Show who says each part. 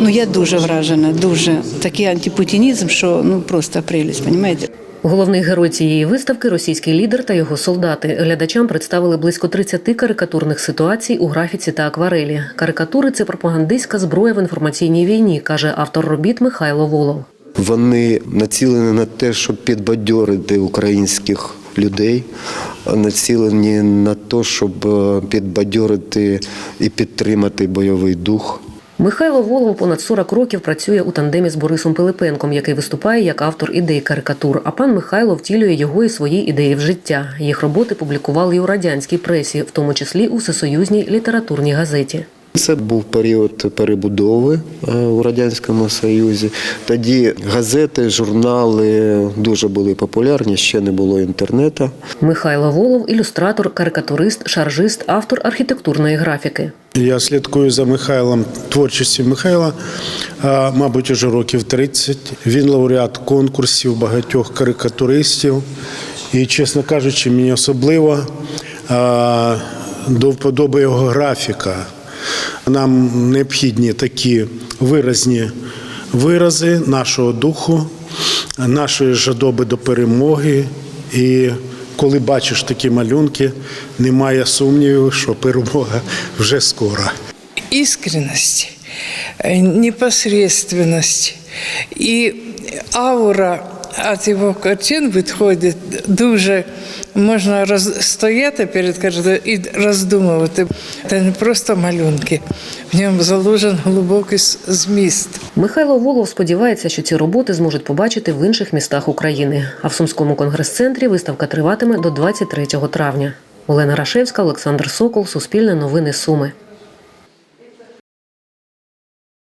Speaker 1: Ну я дуже вражена, дуже такий антипутінізм, що ну просто прелість, розумієте?
Speaker 2: Головний герой цієї виставки російський лідер та його солдати. Глядачам представили близько 30 карикатурних ситуацій у графіці та акварелі. Карикатури це пропагандистська зброя в інформаційній війні, каже автор робіт Михайло Волов.
Speaker 3: Вони націлені на те, щоб підбадьорити українських людей, націлені на те, щоб е, підбадьорити і підтримати бойовий дух.
Speaker 2: Михайло Волов понад 40 років працює у тандемі з Борисом Пилипенком, який виступає як автор ідей карикатур. А пан Михайло втілює його і свої ідеї в життя. Їх роботи публікували і у радянській пресі, в тому числі у всесоюзній літературній газеті.
Speaker 3: Це був період перебудови е, у радянському союзі. Тоді газети, журнали дуже були популярні, ще не було інтернету.
Speaker 2: Михайло Волов ілюстратор, карикатурист, шаржист, автор архітектурної графіки.
Speaker 4: Я слідкую за Михайлом творчості Михайла, мабуть, уже років 30. Він лауреат конкурсів багатьох карикатуристів. І, чесно кажучи, мені особливо до вподоби його графіка. Нам необхідні такі виразні вирази нашого духу, нашої жадоби до перемоги. І коли бачиш такі малюнки, немає сумнівів, що перемога вже скоро.
Speaker 5: Искренность, э, непосредственность и аура от его картин відходить дуже можна роз... стояти перед картиною і роздумувати. Це не просто малюнки, в ньому заложен глибокий зміст.
Speaker 2: Михайло Волов сподівається, що ці роботи зможуть побачити в інших містах України. А в Сумському конгрес-центрі виставка триватиме до 23 травня. Олена Рашевська, Олександр Сокол, Суспільне новини Суми.